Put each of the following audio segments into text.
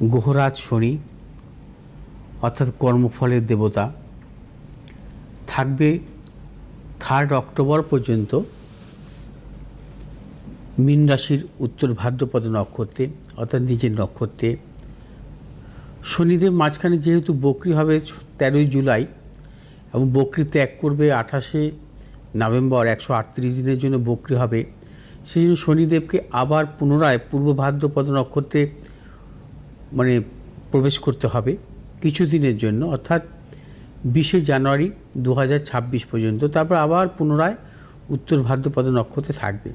গ্রহরাজ শনি, অর্থাৎ কর্মফলের দেবতা, থাকবে থার্ড অক্টোবর পর্যন্ত মীন রাশির উত্তর ভাদ্রপদ নক্ষত্রে, অর্থাৎ নিজের নক্ষত্রে। শনিদেব মাঝখানে যেহেতু বকরি হবে তেরোই জুলাই এবং বকরি ত্যাগ করবে আঠাশে নভেম্বর একশো আটত্রিশ দিনের জন্য বকরি হবে, সেই জন্য শনিদেবকে আবার পুনরায় পূর্ব ভাদ্রপদ নক্ষত্রে মানে প্রবেশ করতে হবে কিছুদিনের জন্য, অর্থাৎ বিশে জানুয়ারি দু হাজার ছাব্বিশ পর্যন্ত, তারপর আবার পুনরায় উত্তর ভাদ্রপদ নক্ষত্রে থাকবে।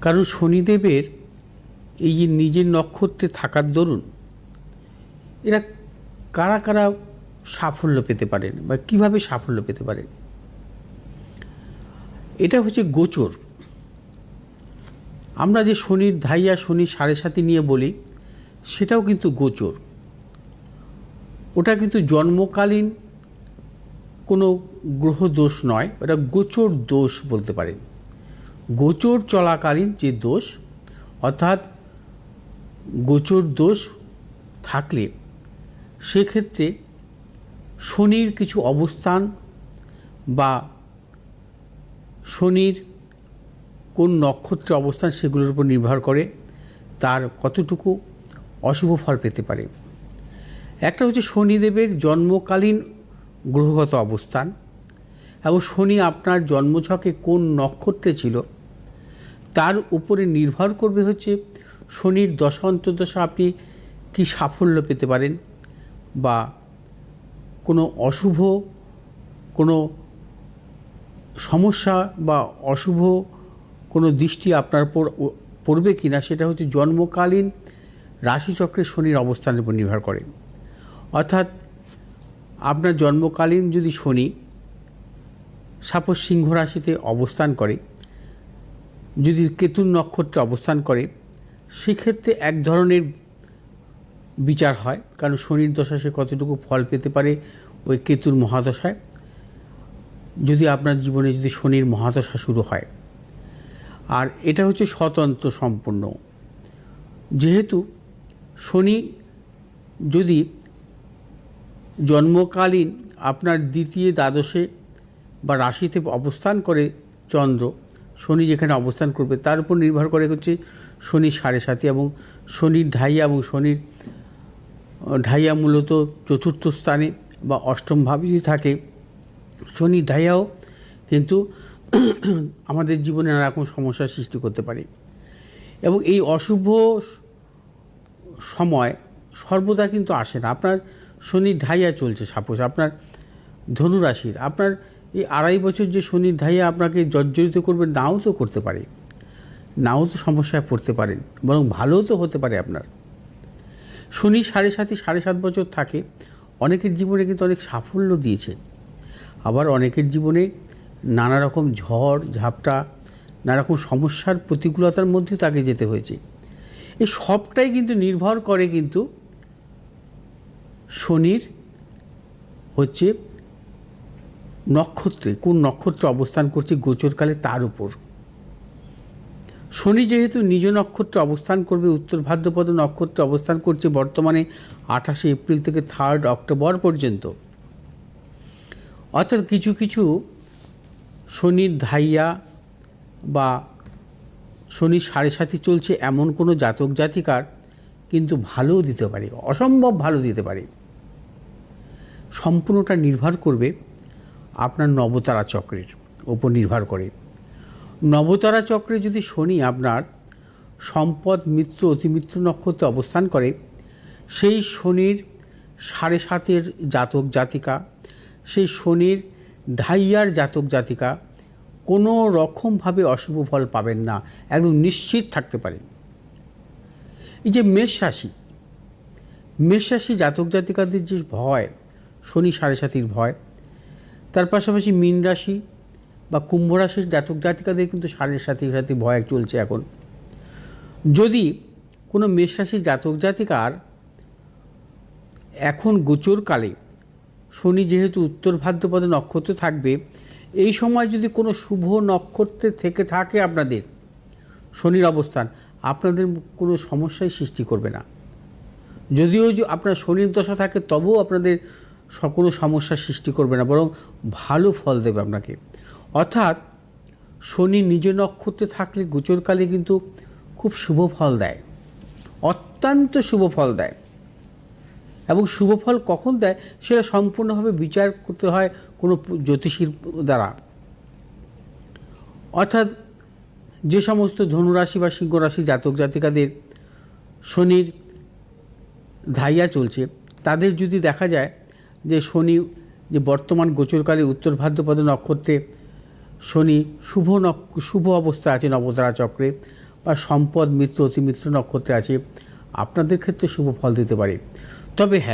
কারণ শনিদেবের এই যে নিজের নক্ষত্রে থাকার দরুন, এরা কারা কারা সাফল্য পেতে পারেন বা কীভাবে সাফল্য পেতে পারেন? এটা হচ্ছে গোচর। আমরা যে শনির ধাইয়া শনি সাড়ে সাথে নিয়ে বলি সেটাও কিন্তু গোচর। ওটা কিন্তু জন্মকালীন কোনো গ্রহ দোষ নয়, ওটা গোচর দোষ বলতে পারেন গোচর চলাকালীন যে দোষ, অর্থাৎ গোচর দোষ থাকলে সেক্ষেত্রে শনির কিছু অবস্থান বা শনির কোন নক্ষত্রে অবস্থান সেগুলোর উপর নির্ভর করে, তার কতটুকু অশুভ ফল পেতে পারে। একটা হচ্ছে শনিদেবের জন্মকালীন গ্রহগত অবস্থান এবং শনি আপনার জন্মছকে কোন নক্ষত্রে ছিল, তার উপরে নির্ভর করবে হচ্ছে শনির দশা, অন্তর্দশা আপনি কি সাফল্য পেতে পারেন বা কোনো অশুভ, কোনো সমস্যা বা অশুভ কোনো দৃষ্টি আপনার উপর পড়বে কি না সেটা হচ্ছে জন্মকালীন রাশিচক্রে শনির অবস্থানের উপর নির্ভর করে। অর্থাৎ আপনার জন্মকালীন যদি শনি সাপোজ সিংহ রাশিতে অবস্থান করে, যদি কেতুর নক্ষত্রে অবস্থান করে, সেক্ষেত্রে এক ধরনের বিচার হয়, কারণ শনির দশা সে কতটুকু ফল পেতে পারে ওই কেতুর মহাদশায়। যদি আপনার জীবনে যদি শনির মহাদশা শুরু হয়। আর এটা হচ্ছে স্বতন্ত্র সম্পূর্ণ। যেহেতু শনি যদি জন্মকালীন আপনার দ্বিতীয় দ্বাদশে বা রাশিতে অবস্থান করে চন্দ্র, শনি যেখানে অবস্থান করবে তার উপর নির্ভর করে হচ্ছে শনি সাড়ে সাথে এবং শনির ঢাইয়া এবং শনির ঢাইয়া মূলত চতুর্থ স্থানে বা অষ্টম ভাবে যদি থাকে। শনির ঢাইয়াও কিন্তু আমাদের জীবনে নানা রকম সমস্যার সৃষ্টি করতে পারে। এবং এই অশুভ সময় সর্বদা কিন্তু আসে না। আপনার শনির ঢাইয়া চলছে সাপোজ, আপনার ধনুরাশির আপনার এই আড়াই বছর যে শনির ঢাইয়া আপনাকে জর্জরিত করবে, নাও তো করতে পারে। নাও তো সমস্যায় পড়তে পারেন বরং ভালোও তো হতে পারে আপনার। শনি সাড়ে সাথে সাড়ে সাত বছর থাকে, অনেকের জীবনে কিন্তু অনেক সাফল্য দিয়েছে। আবার অনেকের জীবনে নানা রকম ঝড়, ঝাপটা, নানা রকম সমস্যার প্রতিকূলতার মধ্যে তাকে যেতে হয়েছে। এই সবটাই কিন্তু নির্ভর করে কিন্তু শনির হচ্ছে নক্ষত্রে, কোন নক্ষত্র অবস্থান করছে গোচরকালে তার উপর। শনি যেহেতু নিজ নক্ষত্রে অবস্থান করবে, উত্তর ভাদ্রপদ নক্ষত্রে অবস্থান করছে বর্তমানে আঠাশে এপ্রিল থেকে থার্ড অক্টোবর পর্যন্ত। অর্থাৎ কিছু কিছু শনির ধাইয়া বা শনির সাড়ে সাথে চলছে এমন কোনো জাতক জাতিকার কিন্তু ভালোও দিতে পারে, অসম্ভব ভালো দিতে পারে। সম্পূর্ণটা নির্ভর করবে আপনার নবতারা চক্রের ওপর নির্ভর করে। নবতারা চক্রে যদি শনি আপনার সম্পদ, মিত্র অতিমিত্র নক্ষত্রে অবস্থান করে, সেই শনির সাড়ে সাতের জাতক জাতিকা, সেই শনির ঢাইয়ার জাতক জাতিকা কোনো রকমভাবে অশুভ ফল পাবেন না, একদম নিশ্চিত থাকতে পারেন। এই যে মেষ রাশি মেষ রাশি জাতক জাতিকাদের যে ভয়, শনি সাড়ে সাতির ভয়, তার পাশাপাশি মীন রাশি বা কুম্ভ রাশির জাতক জাতিকাদের কিন্তু সাড়ে সাথে সাথে ভয় চলছে এখন। যদি কোনো মেষ রাশির জাতক জাতিকার এখন গোচরকালে শনি যেহেতু উত্তর ভাদ্রপদে নক্ষত্র থাকবে এই সময় যদি কোনো শুভ নক্ষত্রে থেকে থাকে আপনাদের, শনির অবস্থান, আপনাদের কোনো সমস্যাই সৃষ্টি করবে না। যদিও আপনার শনির দশা থাকে, তবুও আপনাদের কোনো সমস্যার সৃষ্টি করবে না, বরং ভালো ফল দেবে আপনাকে। অর্থাৎ, শনি নিজ নক্ষত্রে থাকলে গোচরকালে কিন্তু খুব শুভ ফল দেয়, অত্যন্ত শুভ ফল দেয়। এবং শুভ ফল কখন দেয় সেটা সম্পূর্ণভাবে বিচার করতে হয় কোনো জ্যোতিষীর দ্বারা। অর্থাৎ যে সমস্ত ধনুরাশি বা সিংহ রাশি জাতক জাতিকাদের শনির ধাইয়া চলছে, তাদের যদি দেখা যায় যে শনি যে বর্তমান গোচরকালে উত্তর ভাদ্রপদ নক্ষত্রে, শনি শুভ শুভ অবস্থা আছে নবতারা চক্রে বা সম্পদ মিত্র, অতিমিত্র নক্ষত্রে আছে, আপনাদের ক্ষেত্রে শুভ ফল দিতে পারে। তবে হ্যাঁ